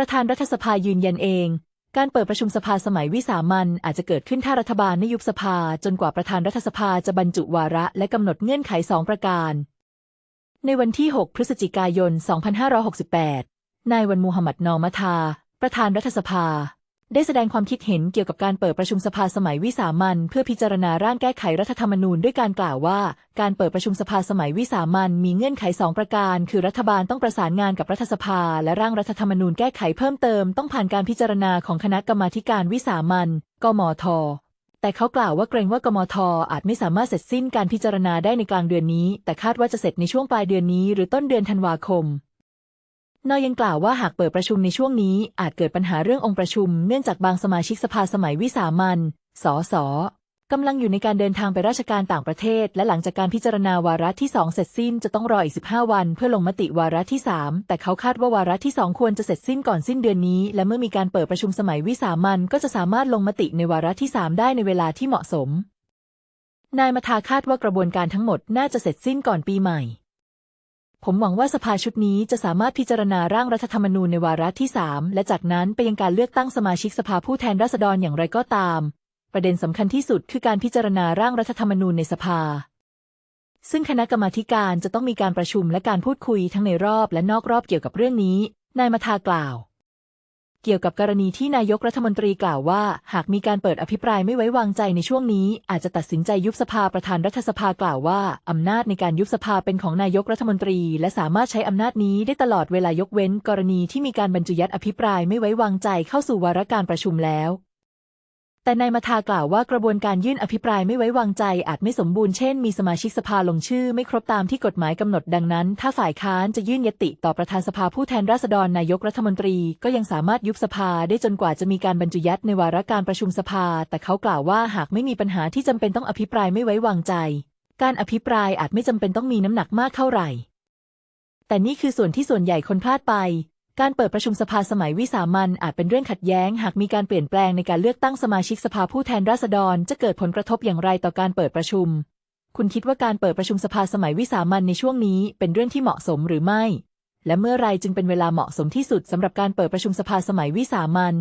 ประธานรัฐสภายืนยันเอง การเปิดประชุมสภาสมัยวิสามันอาจจะเกิดขึ้นถ้ารัฐบาลไม่ยุบสภา จนกว่าประธานรัฐสภาจะบรรจุวาระและกำหนดเงื่อนไขสองประการ ในวันที่ 6 พฤศจิกายน 2568 นายวันมูฮัมหมัดนอมาทาประธานรัฐสภา ได้แสดงความคิดเห็นเกี่ยวกับการเปิดประชุมสภาสมัยวิสามันเพื่อพิจารณาร่างแก้ไขรัฐธรรมนูญด้วยการกล่าวว่า การเปิดประชุมสภาสมัยวิสามันมีเงื่อนไขสองประการ คือรัฐบาลต้องประสานงานกับรัฐสภา และร่างรัฐธรรมนูญแก้ไขเพิ่มเติมต้องผ่านการพิจารณาของคณะกรรมาธิการวิสามันกมทแต่เขากล่าวว่าเกรงว่ากมทอาจไม่สามารถเสร็จสิ้นการพิจารณาได้ในกลางเดือนนี้ แต่คาดว่าจะเสร็จในช่วงปลายเดือนนี้ หรือต้นเดือนธันวาคม นอยยังกล่าวว่าหากเปิดประชุมในช่วงนี้อาจเกิดปัญหาเรื่ององค์ประชุม เนื่องจากบางสมาชิกสภาสมัยวิสามันสสกำลังอยู่ในการเดินทางไปราชการต่างประเทศ และหลังจากการพิจารณาวาระที่ 2 เสร็จสิ้นจะต้องรออีก 15 วัน เพื่อลงมติวาระที่ 3 แต่เขาคาดว่าวาระที่ 2 ควรจะเสร็จสิ้นก่อนสิ้นเดือนนี้ และเมื่อมีการเปิดประชุมสมัยวิสามันก็จะสามารถลงมติในวาระที่ 3 ได้ในเวลาที่เหมาะสม นายมาทาคาดว่ากระบวนการทั้งหมดน่าจะเสร็จสิ้นก่อนปีใหม่ ผมหวังว่าสภาชุดนี้จะสามารถพิจารณาร่างรัฐธรรมนูญในวาระที่ 3 และจากนั้นไปยังการเลือกตั้งสมาชิกสภาผู้แทนราษฎรอย่างไรก็ตาม ประเด็นสำคัญที่สุดคือการพิจารณาร่างรัฐธรรมนูญในสภา ซึ่งคณะกรรมาการจะต้องมีการประชุมและการพูดคุยทั้งในรอบและนอกรอบเกี่ยวกับเรื่องนี้ นายมาทากล่าว เกี่ยวกับกรณีที่นายกรัฐมนตรีกล่าวว่า หากมีการเปิดอภิปรายไม่ไว้วางใจในช่วงนี้ อาจจะตัดสินใจยุบสภาประธานรัฐสภากล่าวว่า อำนาจในการยุบสภาเป็นของนายกรัฐมนตรี และสามารถใช้อำนาจนี้ได้ตลอดเวลายกเว้น กรณีที่มีการบรรจุยัดอภิปรายไม่ไว้วางใจเข้าสู่วาระการประชุมแล้ว แต่นายมาทากล่าวว่ากระบวนการยื่นอภิปรายไม่ไว้วางใจอาจไม่สมบูรณ์เช่นมีสมาชิกสภาลงชื่อไม่ครบตามที่กฎหมายกำหนดดังนั้น ถ้าฝ่ายค้านจะยื่นยติต่อประธานสภาผู้แทนราษฎรนายกรัฐมนตรี ก็ยังสามารถยุบสภาได้จนกว่าจะมีการบรรจุยัดในวาระการประชุมสภา แต่เขากล่าวว่าหากไม่มีปัญหาที่จำเป็นต้องอภิปรายไม่ไว้วางใจ การอภิปรายอาจไม่จำเป็นต้องมีน้ำหนักมากเท่าไหร่ แต่นี่คือส่วนที่ส่วนใหญ่คนพลาดไป การเปิดประชุมสภาสมัยวิสามันอาจเป็นเรื่องขัดแย้ง หากมีการเปลี่ยนแปลงในการเลือกตั้งสมาชิกสภาผู้แทนราษฎร จะเกิดผลกระทบอย่างไรต่อการเปิดประชุม คุณคิดว่าการเปิดประชุมสภาสมัยวิสามันในช่วงนี้เป็นเรื่องที่เหมาะสมหรือไม่ และเมื่อไรจึงเป็นเวลาเหมาะสมที่สุดสำหรับการเปิดประชุมสภาสมัยวิสามัน